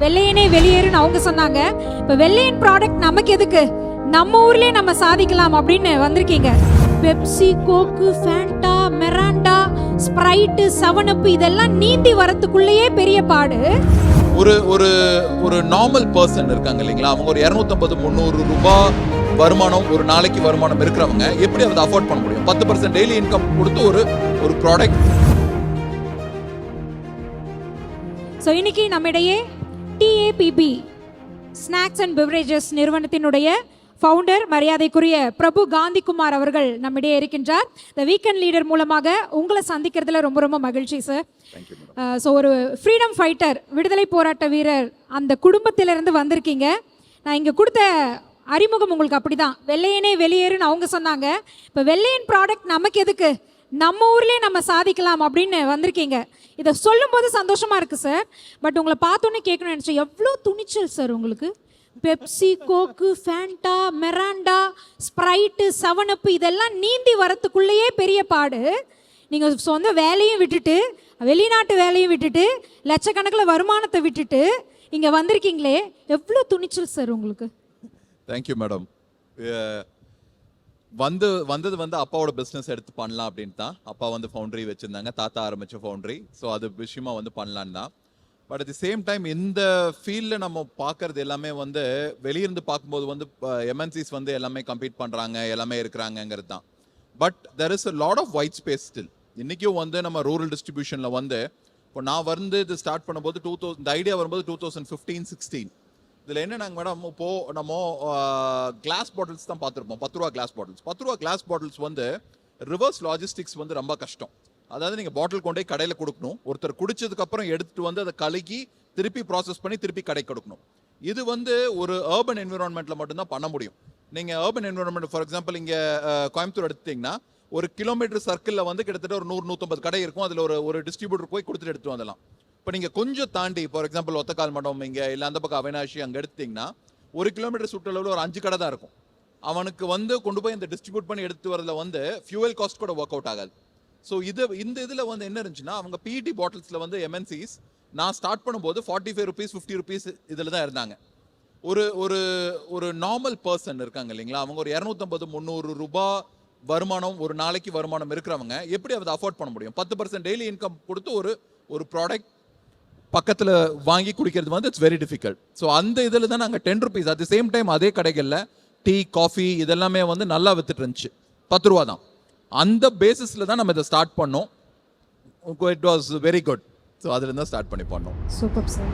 வெள்ளையனே வெளியேறுன்னு அவங்க சொன்னாங்க. இப்போ வெள்ளையன் ப்ராடக்ட் நமக்கு எதுக்கு? நம்ம ஊர்லயே நம்ம சாதிக்கலாம் அப்படின்னு வந்திருக்கீங்க. Pepsi Coke Fanta Mirinda Sprite Seven Up இதெல்லாம் நீந்தி வரத்துக்குள்ளேயே பெரிய பாடு. ஒரு ஒரு ஒரு நார்மல் பர்சன் இருக்காங்க இல்லைங்களா? அவங்க ஒரு இரநூத்தம்பது முந்நூறு ரூபாய் வருமானம் ஒரு நாளைக்கு வருமானம் இருக்கிறவங்க எப்படி அதை அஃபோர்ட் பண்ண முடியும்? பத்து பர்சன்ட் டெய்லி இன்கம் கொடுத்து ஒரு ஒரு ப்ராடக்ட் ஸோ இன்னைக்கு நம்மிடையே டிஏபிபி ஸ்நாக்ஸ் அண்ட் பெவரேஜஸ் நிறுவனத்தினுடைய ஃபவுண்டர் மரியாதைக்குரிய பிரபு காந்திகுமார் அவர்கள் நம்மிடையே இருக்கின்றார். த வீக்கெண்ட் லீடர் மூலமாக உங்களை சந்திக்கிறதுல ரொம்ப ரொம்ப மகிழ்ச்சி சார் ஸோ ஒரு ஃப்ரீடம் ஃபைட்டர் விடுதலை போராட்ட வீரர் அந்த குடும்பத்திலிருந்து வந்திருக்கீங்க. நான் இங்கே கொடுத்த அறிமுகம் உங்களுக்கு அப்படிதான். வெள்ளையனே வெளியேறுன்னு அவங்க சொன்னாங்க. இப்போ வெள்ளையன் ப்ராடக்ட் நமக்கு எதுக்கு? நம்ம ஊர்லேயே நம்ம சாதிக்கலாம் அப்படின்னு வந்திருக்கீங்க. இதை சொல்லும்போது சந்தோஷமாக இருக்குது சார் பட் உங்களை பார்த்தோன்னே கேட்கணும்னு நினச்சேன். எவ்வளோ துணிச்சல் சார் உங்களுக்கு? Pepsi Coke Fanta Mirinda Sprite Seven Up இதெல்லாம் நீந்தி வரத்துக்குள்ளேயே பெரிய பாடு. நீங்கள் சொந்த வேலையும் விட்டுட்டு வெளிநாட்டு வேலையும் விட்டுட்டு லட்சக்கணக்கில் வருமானத்தை விட்டுட்டு இங்கே வந்திருக்கீங்களே. எவ்வளோ துணிச்சல் சார் உங்களுக்கு? தேங்க்யூ மேடம் வந்து வந்தது வந்து அப்பாவோட பிஸ்னஸ் எடுத்து பண்ணலாம் அப்படின்னு தான். அப்பா வந்து ஃபவுண்டரி வச்சுருந்தாங்க. தாத்தா ஆரம்பித்த ஃபவுண்டரி ஸோ அது விஷயமா வந்து பண்ணலான்னு தான். But at the same time இந்த ஃபீல்டில் நம்ம பார்க்கறது எல்லாமே வந்து வெளியிருந்து பார்க்கும்போது வந்து எம்என்சிஸ் வந்து எல்லாமே கம்ப்ளீட் பண்ணுறாங்க எல்லாமே இருக்கிறாங்கங்கிறது தான். But there is a lot of white space still இன்றைக்கும் வந்து நம்ம ரூரல் டிஸ்ட்ரிபியூஷனில் வந்து இப்போ நான் வந்து இது ஸ்டார்ட் பண்ணும்போது டூ தௌசண்ட் இந்த ஐடியா வரும்போது டூ தௌசண்ட் ஃபிஃப்டீன் சிக்ஸ்டீன் இதில் என்ன நாங்கள் மேடம் இப்போ நம்ம கிளாஸ் பாட்டில்ஸ் தான் பார்த்துருப்போம். பத்து ரூபா கிளாஸ் பாட்டில்ஸ் பத்து ரூபா கிளாஸ் பாட்டில்ஸ் வந்து ரிவர்ஸ் லாஜிஸ்டிக்ஸ் வந்து ரொம்ப கஷ்டம். அதாவது நீங்கள் பாட்டில் கொண்டே கடையில் கொடுக்கணும். ஒருத்தர் குடிச்சதுக்கப்புறம் எடுத்துகிட்டு வந்து அதை கழுகி திருப்பி ப்ராசஸ் பண்ணி திருப்பி கடை கொடுக்கணும். இது வந்து ஒரு அர்பன் என்விரான்மெண்ட்டில் மட்டும்தான் பண்ண முடியும். நீங்கள் அர்பன் என்விரான்மெண்ட் ஃபார் எக்ஸாம்பிள் இங்கே கோயம்புத்தூர் எடுத்தீங்கன்னா ஒரு கிலோமீட்டர் சர்க்கிளில் வந்து கிட்டத்தட்ட ஒரு நூறு நூற்றம்பது கடை இருக்கும். அதில் ஒரு ஒரு டிஸ்ட்ரிபியூட்டர் போய் கொடுத்துட்டு எடுத்துகிட்டு வந்துடலாம். இப்போ நீங்கள் கொஞ்சம் தாண்டி ஃபார் எக்ஸாம்பிள் ஒத்தக்கால் மடம் இங்கே இல்லை அந்த பக்கம் அவினாஷி அங்கே எடுத்தீங்கன்னா ஒரு கிலோமீட்டர் சுற்றளவில் ஒரு அஞ்சு கடை தான் இருக்கும். அவனுக்கு வந்து கொண்டு போய் இந்த டிஸ்ட்ரிபியூட் பண்ணி எடுத்து வரதுல வந்து ஃபியூவல் காஸ்ட் கூட ஒர்க் அவுட் ஆகாது. ஸோ இது இந்த இதில் வந்து என்ன இருந்துச்சுன்னா அவங்க பிஇடி பாட்டில்ஸில் வந்து எம்என்சிஸ் நான் ஸ்டார்ட் பண்ணும்போது forty five rupees fifty rupees இதில் தான் இருந்தாங்க. ஒரு ஒரு ஒரு நார்மல் பர்சன் இருக்காங்க இல்லைங்களா அவங்க ஒரு இரநூத்தம்பது முந்நூறு ரூபா வருமானம் ஒரு நாளைக்கு வருமானம் இருக்கிறவங்க எப்படி அதை அஃபோர்ட் பண்ண முடியும்? பத்து பர்சன்ட் டெய்லி இன்கம் கொடுத்து ஒரு ஒரு ப்ராடக்ட் பக்கத்தில் வாங்கி குடிக்கிறது வந்து இட்ஸ் வெரி டிஃபிகல்ட் ஸோ அந்த இதில் தான் நாங்கள் ten rupees at the same time அதே கடைகளில் டீ காஃபி இதெல்லாமே வந்து நல்லா வித்துட்டு இருந்துச்சு. பத்து ரூபா தான். அந்த பேசிஸில் தான் நம்ம இதை ஸ்டார்ட் பண்ணோம். It was very good so அதுலேருந்து தான் ஸ்டார்ட் பண்ணி பண்ணோம். Super sir